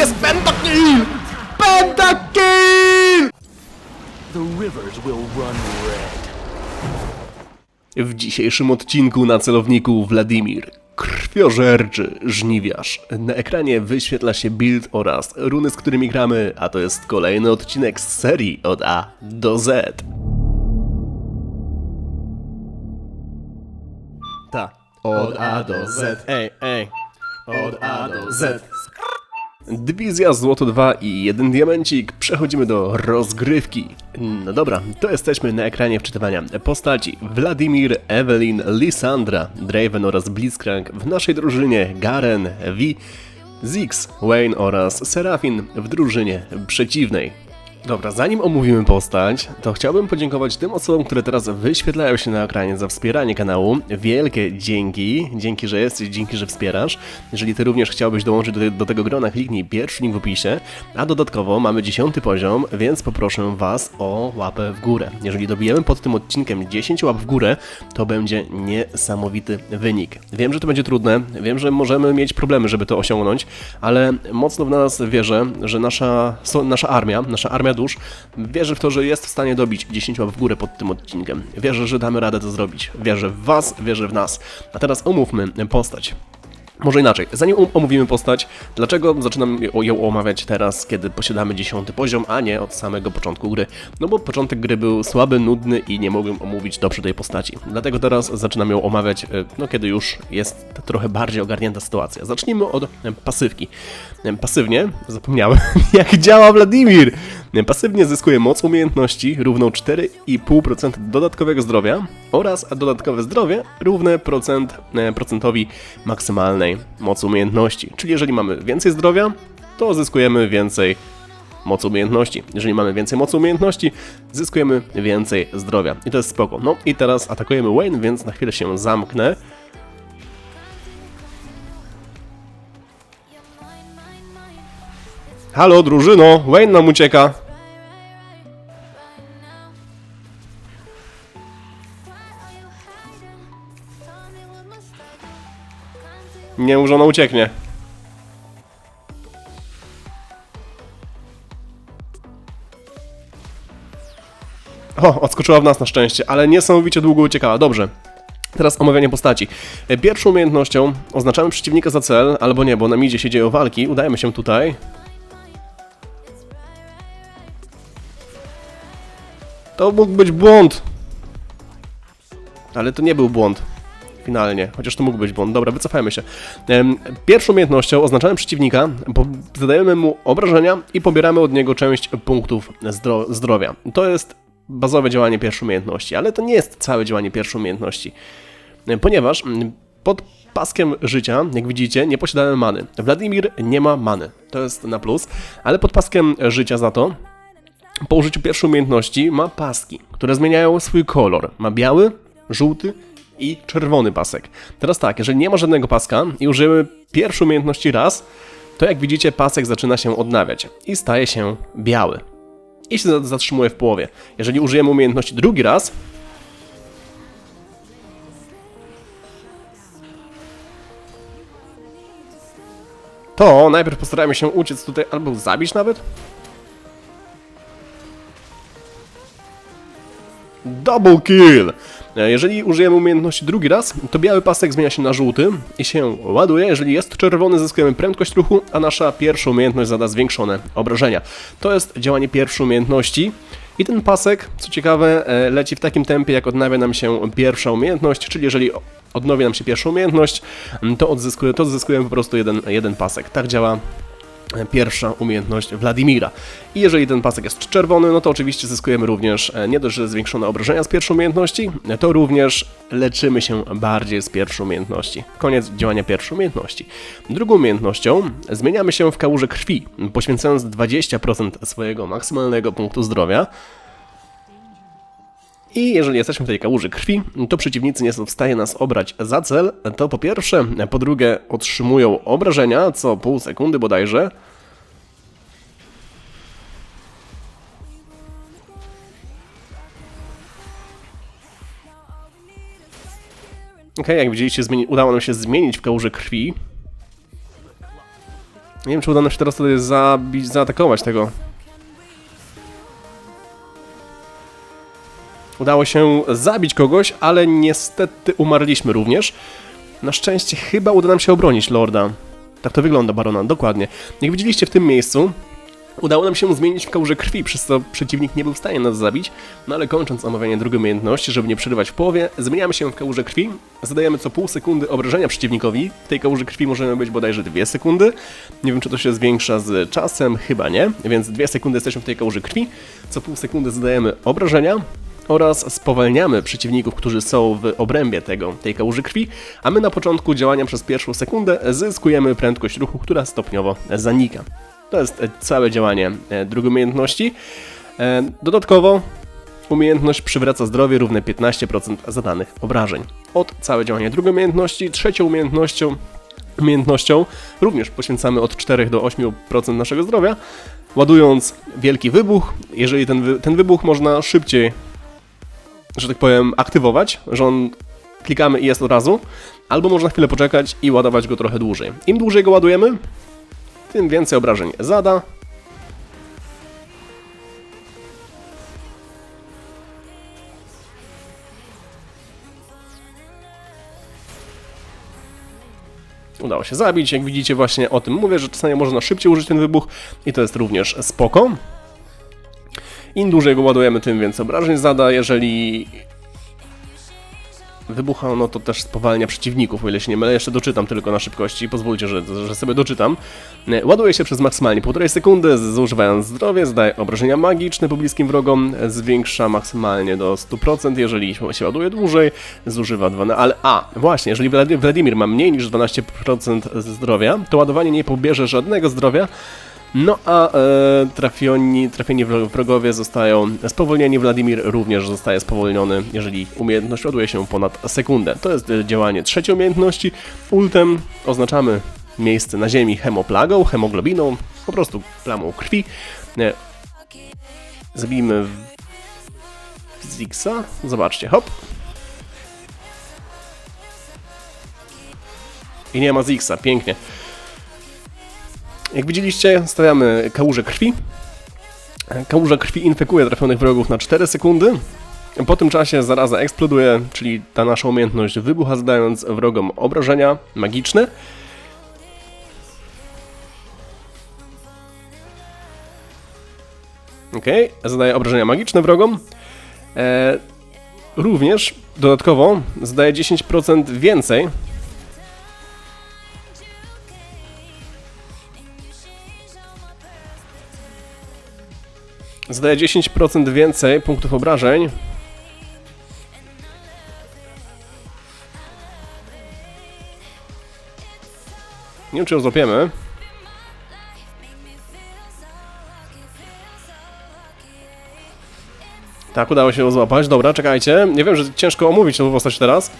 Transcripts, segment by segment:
Jest pentakill! Pentakill! The rivers will run red. W dzisiejszym odcinku na celowniku Wladimir, krwiożerczy żniwiarz. Na ekranie wyświetla się build oraz runy, z którymi gramy, a to jest kolejny odcinek z serii od A do Z. Ta. Od A do Z. Ej, ej. Od A do Z. Dywizja Złoto 2 i jeden diamencik. Przechodzimy do rozgrywki. No dobra, to jesteśmy na ekranie wczytywania postaci. Wladimir, Evelyn, Lisandra, Draven oraz Blitzcrank. W naszej drużynie Garen, Vi, Ziggs, Wayne oraz Serafin w drużynie przeciwnej. Dobra, zanim omówimy postać, to chciałbym podziękować tym osobom, które teraz wyświetlają się na ekranie za wspieranie kanału. Wielkie dzięki, dzięki, że jesteś, dzięki, że wspierasz. Jeżeli ty również chciałbyś dołączyć do, do tego grona, kliknij pierwszy link w opisie, a dodatkowo mamy dziesiąty poziom, więc poproszę was o łapę w górę. Jeżeli dobijemy pod tym odcinkiem 10 łap w górę, to będzie niesamowity wynik. Wiem, że to będzie trudne, wiem, że możemy mieć problemy, żeby to osiągnąć, ale mocno w nas wierzę, że nasza, nasza armia, nasza armia dusz, wierzy w to, że jest w stanie dobić 10 łap w górę pod tym odcinkiem. Wierzę, że damy radę to zrobić. Wierzę w was, wierzę w nas. A teraz omówmy postać. Może inaczej, zanim omówimy postać, dlaczego zaczynam ją- omawiać teraz, kiedy posiadamy 10 poziom, a nie od samego początku gry? No bo początek gry był słaby, nudny i nie mogłem omówić dobrze tej postaci. Dlatego teraz zaczynam ją omawiać, e, no kiedy już jest trochę bardziej ogarnięta sytuacja. Zacznijmy od e, pasywki. E, Pasywnie, zapomniałem, jak działa Wladimir! Pasywnie zyskuje moc umiejętności równą 4,5% dodatkowego zdrowia oraz dodatkowe zdrowie równe procent, e, procentowi maksymalnej mocy umiejętności. Czyli jeżeli mamy więcej zdrowia, to zyskujemy więcej mocy umiejętności. Jeżeli mamy więcej mocy umiejętności, zyskujemy więcej zdrowia. I to jest spoko. No i teraz atakujemy Wayne, więc na chwilę się zamknę. Halo, drużyno! Wayne nam ucieka! Nie, może ona ucieknie. O, odskoczyła w nas na szczęście, ale niesamowicie długo uciekała. Dobrze. Teraz omawianie postaci. E, Pierwszą umiejętnością oznaczamy przeciwnika za cel, albo nie, bo na midzie się dzieją walki. Udajemy się tutaj. To mógł być błąd. Ale to nie był błąd. Finalnie, chociaż to mógł być błąd. Dobra, wycofajmy się. Pierwszą umiejętnością oznaczamy przeciwnika, zadajemy mu obrażenia i pobieramy od niego część punktów zdro zdrowia. To jest bazowe działanie pierwszej umiejętności, ale to nie jest całe działanie pierwszej umiejętności. Ponieważ pod paskiem życia, jak widzicie, nie posiadamy many. Wladimir nie ma many. To jest na plus, ale pod paskiem życia za to po użyciu pierwszej umiejętności ma paski, które zmieniają swój kolor. Ma biały, żółty i czerwony pasek. Teraz tak, jeżeli nie ma żadnego paska i użyjemy pierwszej umiejętności raz, to jak widzicie pasek zaczyna się odnawiać i staje się biały. I się za- zatrzymuje w połowie. Jeżeli użyjemy umiejętności drugi raz, to najpierw postarajmy się uciec tutaj albo zabić nawet. Double kill! E, Jeżeli użyjemy umiejętności drugi raz, to biały pasek zmienia się na żółty i się ładuje. Jeżeli jest czerwony, zyskujemy prędkość ruchu, a nasza pierwsza umiejętność zada zwiększone obrażenia. To jest działanie pierwszej umiejętności. I ten pasek, co ciekawe, e, leci w takim tempie, jak odnawia nam się pierwsza umiejętność, czyli jeżeli odnowi nam się pierwsza umiejętność, to, odzyskuje, to zyskujemy po prostu jeden, jeden pasek. Tak działa pierwsza umiejętność Wladimira. I jeżeli ten pasek jest czerwony, no to oczywiście zyskujemy również e, nie dość, że zwiększone obrażenia z pierwszej umiejętności, to również leczymy się bardziej z pierwszej umiejętności. Koniec działania pierwszej umiejętności. Drugą umiejętnością zmieniamy się w kałużę krwi, poświęcając 20% swojego maksymalnego punktu zdrowia. I jeżeli jesteśmy w tej kałuży krwi, to przeciwnicy nie są w stanie nas obrać za cel, to po pierwsze, po drugie otrzymują obrażenia co pół sekundy bodajże. Okej, jak widzieliście, udało nam się zmienić w kałuży krwi. Nie wiem, czy uda nam się teraz tutaj zaatakować tego. Udało się zabić kogoś, ale niestety umarliśmy również. Na szczęście chyba uda nam się obronić Lorda. Tak to wygląda, Barona, dokładnie. Jak widzieliście w tym miejscu, udało nam się zmienić kałużę krwi, przez co przeciwnik nie był w stanie nas zabić, no ale kończąc omawianie drugiej umiejętności, żeby nie przerywać w połowie, zmieniamy się w kałużę krwi, zadajemy co pół sekundy obrażenia przeciwnikowi, w tej kałuży krwi możemy być bodajże 2 sekundy, nie wiem czy to się zwiększa z czasem, chyba nie, więc 2 sekundy jesteśmy w tej kałuży krwi, co pół sekundy zadajemy obrażenia, oraz spowalniamy przeciwników, którzy są w obrębie tego, tej kałuży krwi, a my na początku działania przez pierwszą sekundę zyskujemy prędkość ruchu, która stopniowo zanika. To jest e, całe działanie e, drugiej umiejętności. E, Dodatkowo umiejętność przywraca zdrowie równe 15% zadanych obrażeń. Od całe działanie drugiej umiejętności, trzecią umiejętnością umiejętnością również poświęcamy od 4 do 8% naszego zdrowia, ładując wielki wybuch. Jeżeli ten, wy, ten wybuch można szybciej że tak powiem, aktywować, że on klikamy i jest od razu, albo można chwilę poczekać i ładować go trochę dłużej. Im dłużej go ładujemy, tym więcej obrażeń zada. Udało się zabić, jak widzicie właśnie o tym mówię, że czasami można szybciej użyć ten wybuch i to jest również spoko. Im dłużej go ładujemy, tym więcej obrażeń zada. Jeżeli wybucha, no to też spowalnia przeciwników, o ile się nie mylę. Jeszcze doczytam tylko na szybkości, pozwólcie, że, że sobie doczytam. E, Ładuje się przez maksymalnie 1,5 sekundy, zużywając zdrowie, zdaje obrażenia magiczne pobliskim wrogom, zwiększa maksymalnie do 100%, jeżeli się ładuje dłużej, zużywa 12, ale a, właśnie, jeżeli Wladimir ma mniej niż 12% zdrowia, to ładowanie nie pobierze żadnego zdrowia, no a e, trafieni wro- wrogowie zostają spowolnieni, Wladimir również zostaje spowolniony, jeżeli umiejętność ładuje się ponad sekundę. To jest e, działanie trzeciej umiejętności. Ultem oznaczamy miejsce na ziemi hemoplagą, hemoglobiną, po prostu plamą krwi. E, zabijmy Zixa, zobaczcie, hop. I nie ma Zixa, pięknie. Jak widzieliście, stawiamy kałużę krwi. Kałuża krwi infekuje trafionych wrogów na 4 sekundy. Po tym czasie zaraza eksploduje, czyli ta nasza umiejętność wybucha, zadając wrogom obrażenia magiczne. Ok, zadaje obrażenia magiczne wrogom. E, również dodatkowo zadaje 10% więcej Zadaje 10% więcej punktów obrażeń. Nie wiem, czy ją złapiemy. Tak, udało się ją złapać. Dobra, czekajcie. Nie wiem, że ciężko omówić tą postać teraz.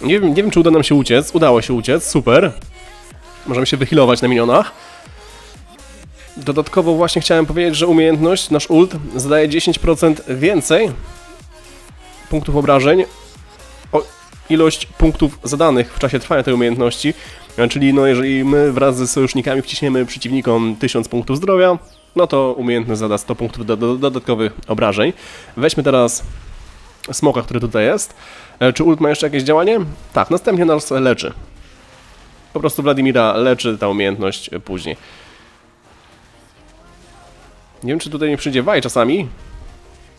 Nie wiem, nie wiem, czy uda nam się uciec. Udało się uciec, super. Możemy się wyhealować na minionach. Dodatkowo właśnie chciałem powiedzieć, że umiejętność, nasz ult, zadaje 10% więcej punktów obrażeń o ilość punktów zadanych w czasie trwania tej umiejętności. Czyli no, jeżeli my wraz ze sojusznikami wciśniemy przeciwnikom 1000 punktów zdrowia, no to umiejętność zada 100 punktów do, do, dodatkowych obrażeń. Weźmy teraz smoka, który tutaj jest. E, Czy ult ma jeszcze jakieś działanie? Tak, następnie nas leczy. Po prostu Wladimira leczy ta umiejętność e, później. Nie wiem, czy tutaj nie przyjdzie Waj czasami.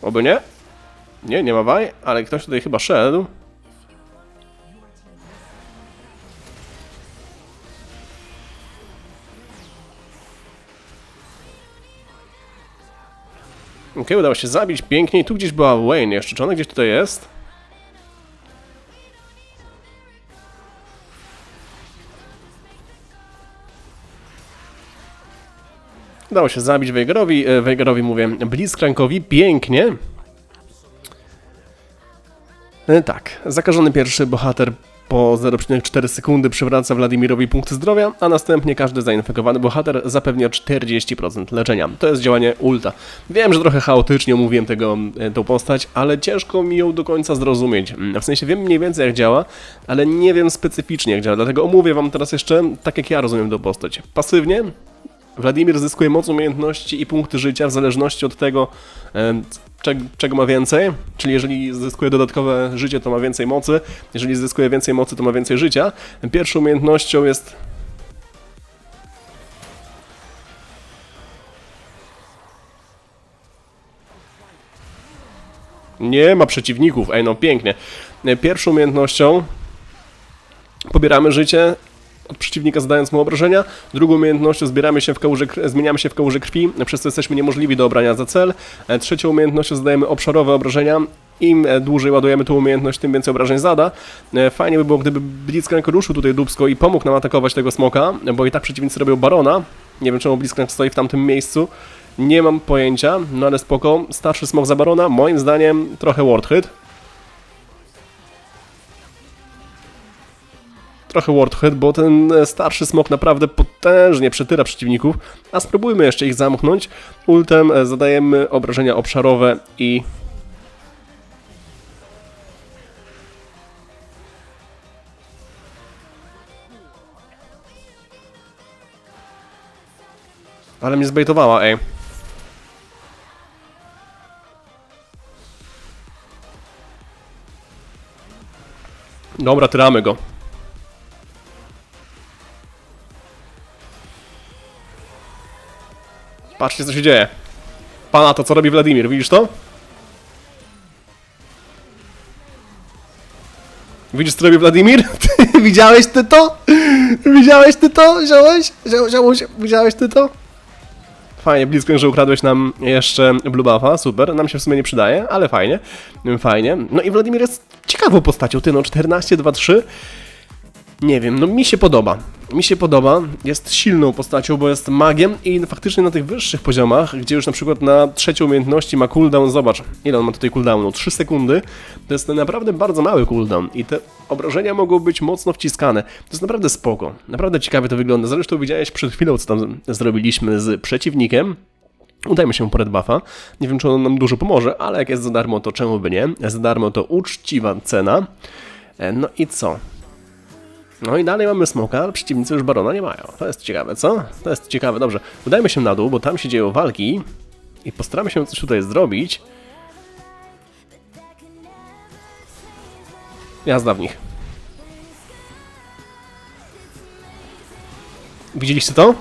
Oby nie. Nie, nie ma Waj, ale ktoś tutaj chyba szedł. Okej, udało się zabić pięknie. Tu gdzieś była Wayne jeszcze. Czy ona gdzieś tutaj jest? Udało się zabić Weigerowi, e, Weigerowi mówię, Blitzcrankowi, pięknie. E, Tak, zakażony pierwszy bohater po 0,4 sekundy przywraca Wladimirowi punkty zdrowia, a następnie każdy zainfekowany bohater zapewnia 40% leczenia. To jest działanie ulta. Wiem, że trochę chaotycznie omówiłem tego, e, tą postać, ale ciężko mi ją do końca zrozumieć. Mm, W sensie wiem mniej więcej jak działa, ale nie wiem specyficznie jak działa, dlatego omówię wam teraz jeszcze tak jak ja rozumiem tą postać. Pasywnie Wladimir zyskuje moc umiejętności i punkty życia w zależności od tego, e, czego ma więcej. Czyli jeżeli zyskuje dodatkowe życie, to ma więcej mocy. Jeżeli zyskuje więcej mocy, to ma więcej życia. Pierwszą umiejętnością jest. Nie ma przeciwników, ej no pięknie. Pierwszą umiejętnością pobieramy życie od przeciwnika zadając mu obrażenia. Drugą umiejętnością zbieramy się w kałuże, zmieniamy się w kałuże krwi, przez co jesteśmy niemożliwi do obrania za cel. E, Trzecią umiejętnością zadajemy obszarowe obrażenia. Im e, dłużej ładujemy tą umiejętność, tym więcej obrażeń zada. E, Fajnie by było, gdyby Blitzcrank ruszył tutaj dubsko i pomógł nam atakować tego smoka, bo i tak przeciwnicy robią barona. Nie wiem, czemu Blitzcrank stoi w tamtym miejscu. Nie mam pojęcia, no ale spoko. Starszy smok za barona, moim zdaniem trochę ward hit. Trochę ward hit, bo ten e, starszy smok naprawdę potężnie przetyra przeciwników, a spróbujmy jeszcze ich zamknąć. Ultem e, zadajemy obrażenia obszarowe i... Ale mnie zbejtowała, ej. Dobra, tyramy go. Patrzcie, co się dzieje. Pana to, co robi Wladimir, widzisz to? Widzisz, co robi Wladimir? Ty, widziałeś ty to? Widziałeś ty to? Wziąłeś? Wziął, wziąłeś? Widziałeś ty to? Fajnie, blisko, że ukradłeś nam jeszcze Blue Buffa, super, nam się w sumie nie przydaje, ale fajnie, fajnie. No i Wladimir jest ciekawą postacią, ty no, 14-2-3, nie wiem, no mi się podoba. Mi się podoba, jest silną postacią, bo jest magiem i faktycznie na tych wyższych poziomach, gdzie już na przykład na trzeciej umiejętności ma cooldown, zobacz, ile on ma tutaj cooldownu, 3 sekundy, to jest naprawdę bardzo mały cooldown i te obrażenia mogą być mocno wciskane. To jest naprawdę spoko, naprawdę ciekawie to wygląda. Zresztą widziałeś przed chwilą, co tam zrobiliśmy z przeciwnikiem, Udajmy się po Red Buffa. Nie wiem, czy on nam dużo pomoże, ale jak jest za darmo, to czemu by nie? Za darmo to uczciwa cena. E, No i co? No i dalej mamy smoka, ale przeciwnicy już barona nie mają. To jest ciekawe, co? To jest ciekawe, dobrze. Udajmy się na dół, bo tam się dzieją walki i postaramy się coś tutaj zrobić. Jazda w nich. Widzieliście to?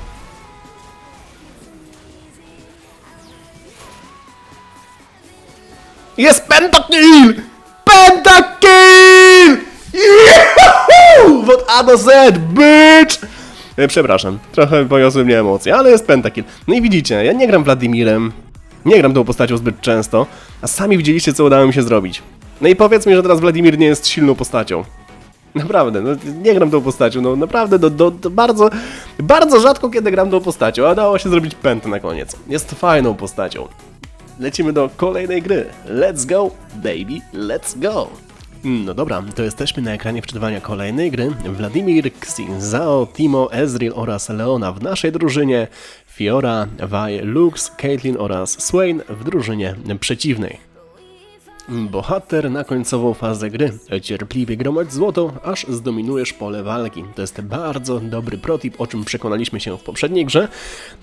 Jest pentakill! Pentakill! Juhu! Od A do Z, bitch! E, Przepraszam, trochę poniosły mnie emocje, ale jest pentakill. No i widzicie, ja nie gram Wladimirem, nie gram tą postacią zbyt często, a sami widzieliście, co udało mi się zrobić. No i powiedz mi, że teraz Wladimir nie jest silną postacią. Naprawdę, no, nie gram tą postacią, no naprawdę, do, do, do bardzo, bardzo rzadko kiedy gram tą postacią, a udało się zrobić pętę na koniec. Jest fajną postacią. Lecimy do kolejnej gry. Let's go, baby, let's go! No dobra, to jesteśmy na ekranie wczytywania kolejnej gry. Wladimir, Xin, Zhao, Timo, Ezreal oraz Leona w naszej drużynie, Fiora, Vi, Lux, Caitlyn oraz Swain w drużynie przeciwnej. Bohater na końcową fazę gry. Cierpliwie gromadź złoto, aż zdominujesz pole walki. To jest bardzo dobry protip, o czym przekonaliśmy się w poprzedniej grze.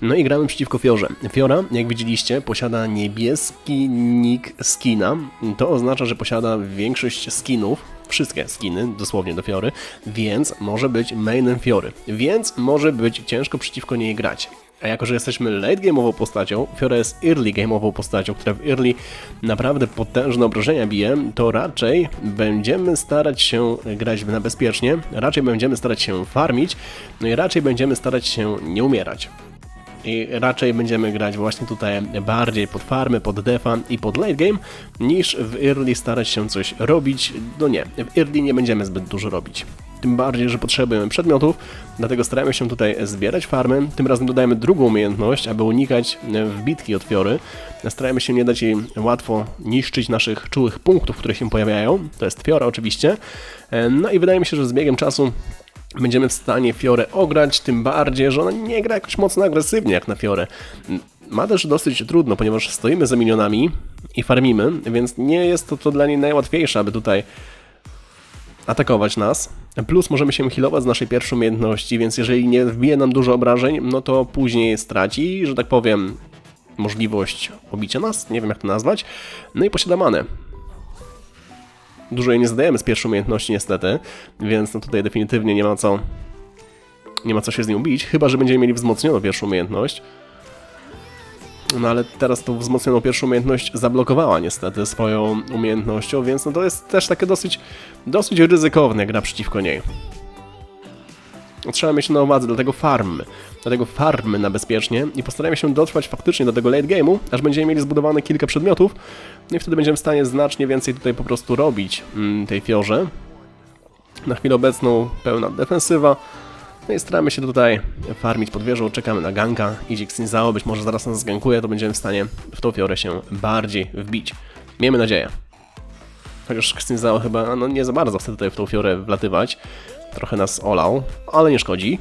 No i gramy przeciwko Fiorze. Fiora, jak widzieliście, posiada niebieski nick skina. To oznacza, że posiada większość skinów, wszystkie skiny, dosłownie do Fiory, więc może być mainem Fiory. Więc może być ciężko przeciwko niej grać. A jako, że jesteśmy late game'ową postacią, Fiora jest early game'ową postacią, która w early naprawdę potężne obrażenia bije, to raczej będziemy starać się grać na bezpiecznie, raczej będziemy starać się farmić, no i raczej będziemy starać się nie umierać. I raczej będziemy grać właśnie tutaj bardziej pod farmy, pod defa i pod late game, niż w early starać się coś robić. No nie, w early nie będziemy zbyt dużo robić. Tym bardziej, że potrzebujemy przedmiotów, dlatego staramy się tutaj zbierać farmy. Tym razem dodajemy drugą umiejętność, aby unikać e, wbitki od fiory. Staramy się nie dać jej łatwo niszczyć naszych czułych punktów, które się pojawiają. To jest fiora oczywiście. E, No i wydaje mi się, że z biegiem czasu będziemy w stanie Fiorę ograć, tym bardziej, że ona nie gra jakoś mocno agresywnie jak na Fiorę. Ma też dosyć trudno, ponieważ stoimy za minionami i farmimy, więc nie jest to, to dla niej najłatwiejsze, aby tutaj atakować nas. Plus możemy się healować z naszej pierwszej umiejętności, więc jeżeli nie wbije nam dużo obrażeń, no to później straci, że tak powiem, możliwość pobicia nas, nie wiem jak to nazwać. No i posiada manę. Dużo jej nie zadajemy z pierwszej umiejętności niestety, więc no tutaj definitywnie nie ma co nie ma co się z nią bić, chyba że będziemy mieli wzmocnioną pierwszą umiejętność. No ale teraz tą wzmocnioną pierwszą umiejętność zablokowała niestety swoją umiejętnością, więc no to jest też takie dosyć, dosyć ryzykowne gra przeciwko niej. Trzeba mieć na uwadze, dlatego farmy. Dlatego farmy na bezpiecznie i postarajmy się dotrwać faktycznie do tego late game'u, aż będziemy mieli zbudowane kilka przedmiotów no i wtedy będziemy w stanie znacznie więcej tutaj po prostu robić mm, tej fiorze. Na chwilę obecną pełna defensywa. No i staramy się tutaj farmić pod wieżą, czekamy na ganka, idzie Xinzao, być może zaraz nas zgankuje, to będziemy w stanie w tą fiorę się bardziej wbić. Miejmy nadzieję. Chociaż Xinzao chyba no, nie za bardzo chce tutaj w tą fiorę wlatywać. Trochę nas olał, ale nie szkodzi.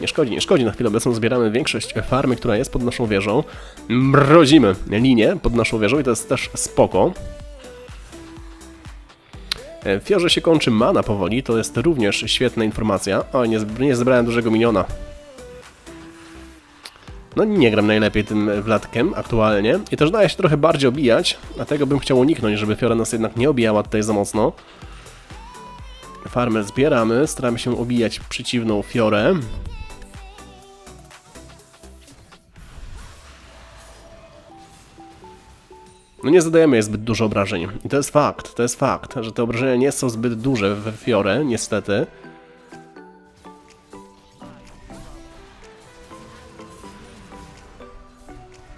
Nie szkodzi, nie szkodzi. Na chwilę obecną zbieramy większość farmy, która jest pod naszą wieżą. Mrozimy linię pod naszą wieżą i to jest też spoko. E, Fiorze się kończy mana powoli, to jest również świetna informacja. O, nie, nie zebrałem dużego miniona. No nie gram najlepiej tym Wladkiem aktualnie i też daje się trochę bardziej obijać, dlatego bym chciał uniknąć, żeby Fiora nas jednak nie obijała tutaj za mocno. Farmę zbieramy, staramy się obijać przeciwną Fiorę. No nie zadajemy jej zbyt dużo obrażeń. I to jest fakt, to jest fakt, że te obrażenia nie są zbyt duże we Fiore, niestety.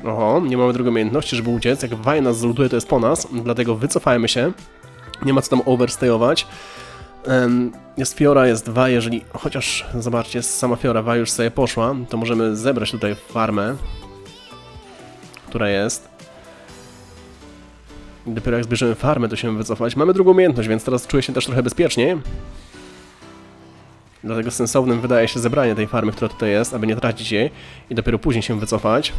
Oho, nie mamy drugiej umiejętności, żeby uciec. Jak Waja nas zlutuje, to jest po nas, dlatego wycofajmy się. Nie ma co tam overstayować. Jest Fiora, jest Wa, jeżeli... Chociaż, zobaczcie, sama Fiora, Wa już sobie poszła, to możemy zebrać tutaj farmę, która jest. Dopiero jak zbierzemy farmę, to się wycofać. Mamy drugą umiejętność, więc teraz czuję się też trochę bezpieczniej. Dlatego sensownym wydaje się zebranie tej farmy, która tutaj jest, aby nie tracić jej i dopiero później się wycofać.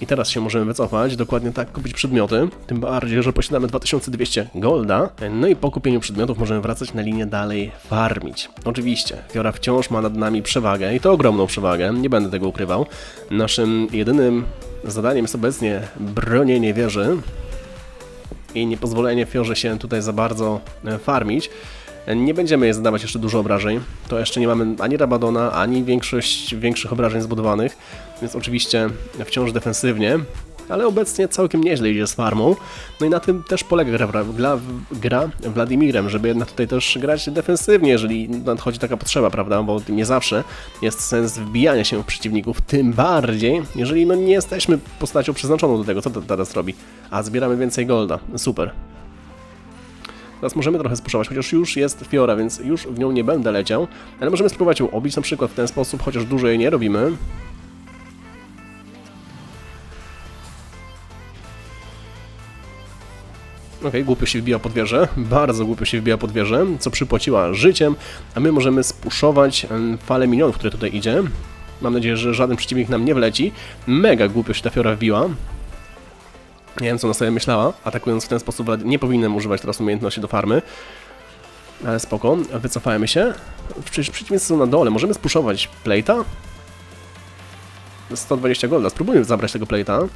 I teraz się możemy wycofać, dokładnie tak, kupić przedmioty, tym bardziej, że posiadamy 2200 golda. No i po kupieniu przedmiotów możemy wracać na linię dalej farmić. Oczywiście, Fiora wciąż ma nad nami przewagę i to ogromną przewagę, nie będę tego ukrywał. Naszym jedynym zadaniem jest obecnie bronienie wieży i nie pozwolenie Fiorze się tutaj za bardzo e, farmić. Nie będziemy jej zadawać jeszcze dużo obrażeń. To jeszcze nie mamy ani Rabadona, ani większość większych obrażeń zbudowanych, więc oczywiście wciąż defensywnie, ale obecnie całkiem nieźle idzie z farmą. No i na tym też polega gra, gra, gra Władimirem, żeby jednak tutaj też grać defensywnie, jeżeli nadchodzi taka potrzeba, prawda? Bo nie zawsze jest sens wbijania się w przeciwników, tym bardziej, jeżeli no nie jesteśmy postacią przeznaczoną do tego, co teraz robi. A zbieramy więcej golda. Super. Teraz możemy trochę spuszować, chociaż już jest Fiora, więc już w nią nie będę leciał, ale możemy spróbować ją obić na przykład w ten sposób, chociaż dużo jej nie robimy. Okej, głupio się wbija pod wieżę, bardzo głupio się wbija pod wieżę, co przypłaciła życiem, a my możemy spuszować falę minionów, które tutaj idzie. Mam nadzieję, że żaden przeciwnik nam nie wleci. Mega głupio się ta Fiora wbiła. Nie wiem, co ona sobie myślała, atakując w ten sposób. Nie powinienem używać teraz umiejętności do farmy. Ale spoko, wycofajmy się. Przecież przeciwnicy są na dole, możemy spuszować plate'a? 120 golda, spróbujmy zabrać tego plate'a.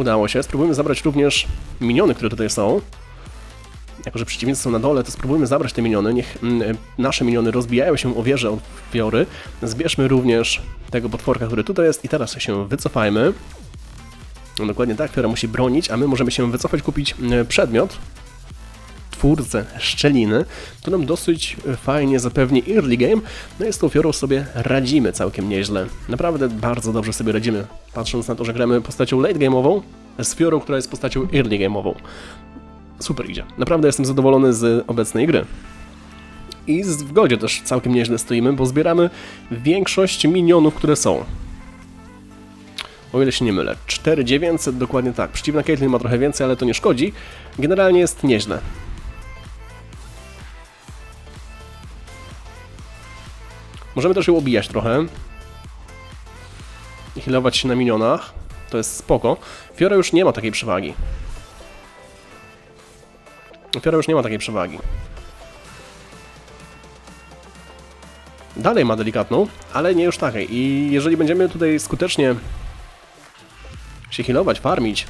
Udało się, spróbujmy zabrać również miniony, które tutaj są. Jako, że przeciwnicy są na dole, to spróbujmy zabrać te miniony. Niech mm, nasze miniony rozbijają się o wieżę od Fiory. Zbierzmy również tego potworka, który tutaj jest i teraz się wycofajmy. No dokładnie tak, Fiora musi bronić, a my możemy się wycofać, kupić e, przedmiot. Czwórce szczeliny, to nam dosyć fajnie zapewni early game, no i z tą fiorą sobie radzimy całkiem nieźle. Naprawdę bardzo dobrze sobie radzimy, patrząc na to, że gramy postacią late game'ową, z fiorą, która jest postacią early game'ową. Super idzie. Naprawdę jestem zadowolony z obecnej gry. I z- godzie też całkiem nieźle stoimy, bo zbieramy większość minionów, które są. O ile się nie mylę. 4900, dokładnie tak. Przeciwna Caitlyn ma trochę więcej, ale to nie szkodzi. Generalnie jest nieźle. Możemy też ją obijać trochę. I healować się na minionach. To jest spoko. Fiora już nie ma takiej przewagi. Fiora już nie ma takiej przewagi. Dalej ma delikatną, ale nie już takiej. I jeżeli będziemy tutaj skutecznie się healować, farmić,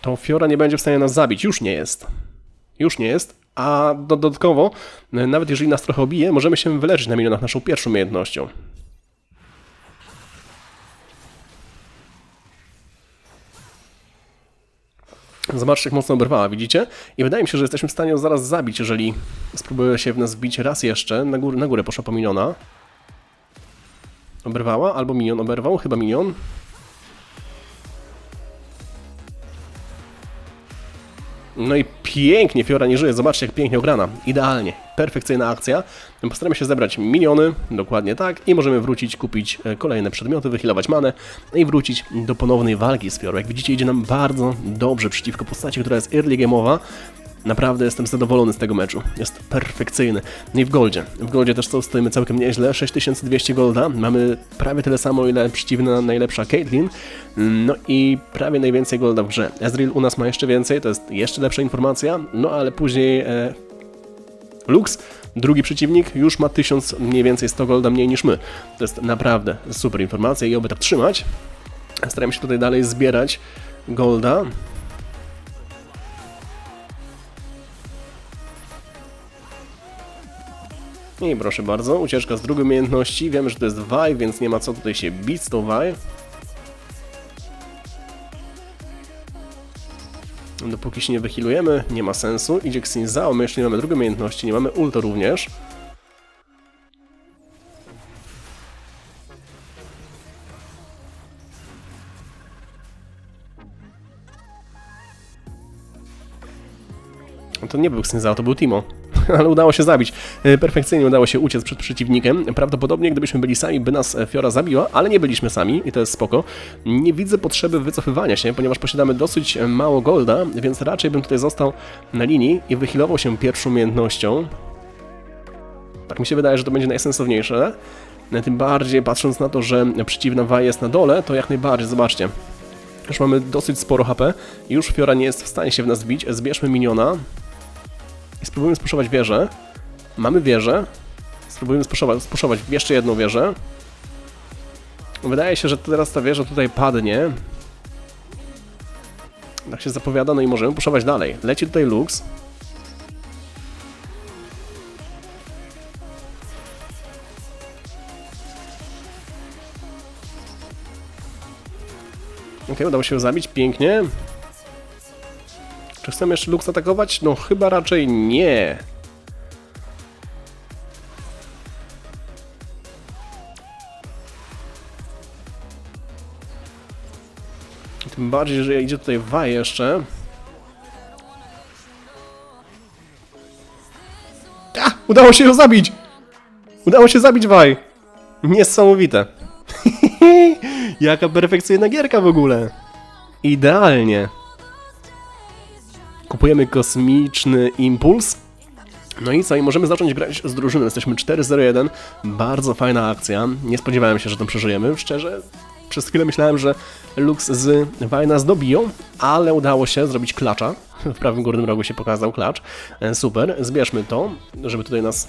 to Fiora nie będzie w stanie nas zabić. Już nie jest. Już nie jest. A do, dodatkowo, n- nawet jeżeli nas trochę obije, możemy się wyleczyć na minionach naszą pierwszą umiejętnością. Zobaczcie, jak mocno oberwała, widzicie? I wydaje mi się, że jesteśmy w stanie ją zaraz zabić, jeżeli spróbuje się w nas wbić raz jeszcze. Na, na górę poszła po miniona. Oberwała, albo minion oberwał, chyba minion. No i pięknie Fiora nie żyje, zobaczcie jak pięknie ograna. Idealnie, perfekcyjna akcja. Postaramy się zebrać miniony, dokładnie tak, i możemy wrócić, kupić e, kolejne przedmioty, wyhealować manę i wrócić do ponownej walki z Fiorą. Jak widzicie idzie nam bardzo dobrze przeciwko postaci, która jest early game'owa. Naprawdę jestem zadowolony z tego meczu. Jest perfekcyjny. No i w Goldzie. W Goldzie też stoimy całkiem nieźle. 6200 Golda. Mamy prawie tyle samo, ile przeciwna najlepsza Caitlyn. No i prawie najwięcej Golda w grze. Ezreal u nas ma jeszcze więcej, to jest jeszcze lepsza informacja. No ale później e, Lux, drugi przeciwnik, już ma 1000 mniej więcej 100 Golda mniej niż my. To jest naprawdę super informacja i oby tak trzymać. Staramy się tutaj dalej zbierać Golda. I proszę bardzo, ucieczka z drugiej umiejętności. Wiemy, że to jest Vi, więc nie ma co tutaj się bić z tą Vi. Dopóki się nie wychilujemy, nie ma sensu. Idzie Xinzao, my jeszcze nie mamy drugiej umiejętności, nie mamy ulta również. No To nie był Xinzao, to był Timo. Ale udało się zabić. E, Perfekcyjnie udało się uciec przed przeciwnikiem. Prawdopodobnie gdybyśmy byli sami, by nas e, Fiora zabiła, ale nie byliśmy sami i to jest spoko. Nie widzę potrzeby wycofywania się, ponieważ posiadamy dosyć e, mało golda, więc raczej bym tutaj został na linii i wychilował się pierwszą umiejętnością. Tak mi się wydaje, że to będzie najsensowniejsze. Tym bardziej patrząc na to, że przeciwna Wa jest na dole, to jak najbardziej, zobaczcie. Już mamy dosyć sporo HP, już Fiora nie jest w stanie się w nas bić. Zbierzmy miniona, i spróbujemy spuszować wieżę. Mamy wieżę. Spróbujemy spuszować, jeszcze jedną wieżę. Wydaje się, że teraz ta wieża tutaj padnie. Tak się zapowiada, no i możemy puszować dalej. Leci tutaj Lux. Ok, udało się zabić, pięknie. Czy chcemy jeszcze Lux atakować? No chyba raczej nie. Tym bardziej, że idzie tutaj Wa jeszcze. A! Udało się ją zabić! Udało się zabić Waj! Niesamowite. Jaka perfekcyjna gierka w ogóle. Idealnie. Kupujemy kosmiczny impuls. No i co? I możemy zacząć grać z drużyną. Jesteśmy 4-0-1. Bardzo fajna akcja. Nie spodziewałem się, że to przeżyjemy. Szczerze, przez chwilę myślałem, że Lux z Vi nas dobiją, ale udało się zrobić klacza. W prawym górnym rogu się pokazał klacz. E, Super. Zbierzmy to, żeby tutaj nas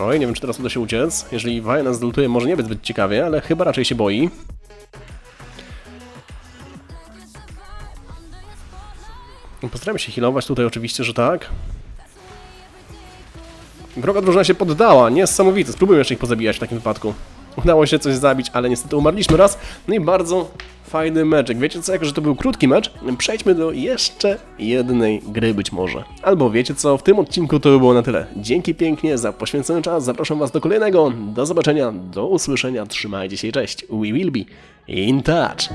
Oj, nie wiem, czy teraz uda się uciec. Jeżeli Vaja nas zlutuje, może nie być zbyt ciekawie, ale chyba raczej się boi. Postaramy się healować tutaj oczywiście, że tak. Wroga drużyna się poddała, niesamowite. Spróbujmy jeszcze ich pozabijać w takim wypadku. Udało się coś zabić, ale niestety umarliśmy raz. No i bardzo fajny meczek. Wiecie co, jako że to był krótki mecz, przejdźmy do jeszcze jednej gry być może. Albo wiecie co, w tym odcinku to by było na tyle. Dzięki pięknie za poświęcony czas, zapraszam was do kolejnego. Do zobaczenia, do usłyszenia, trzymajcie się, cześć. We will be in touch.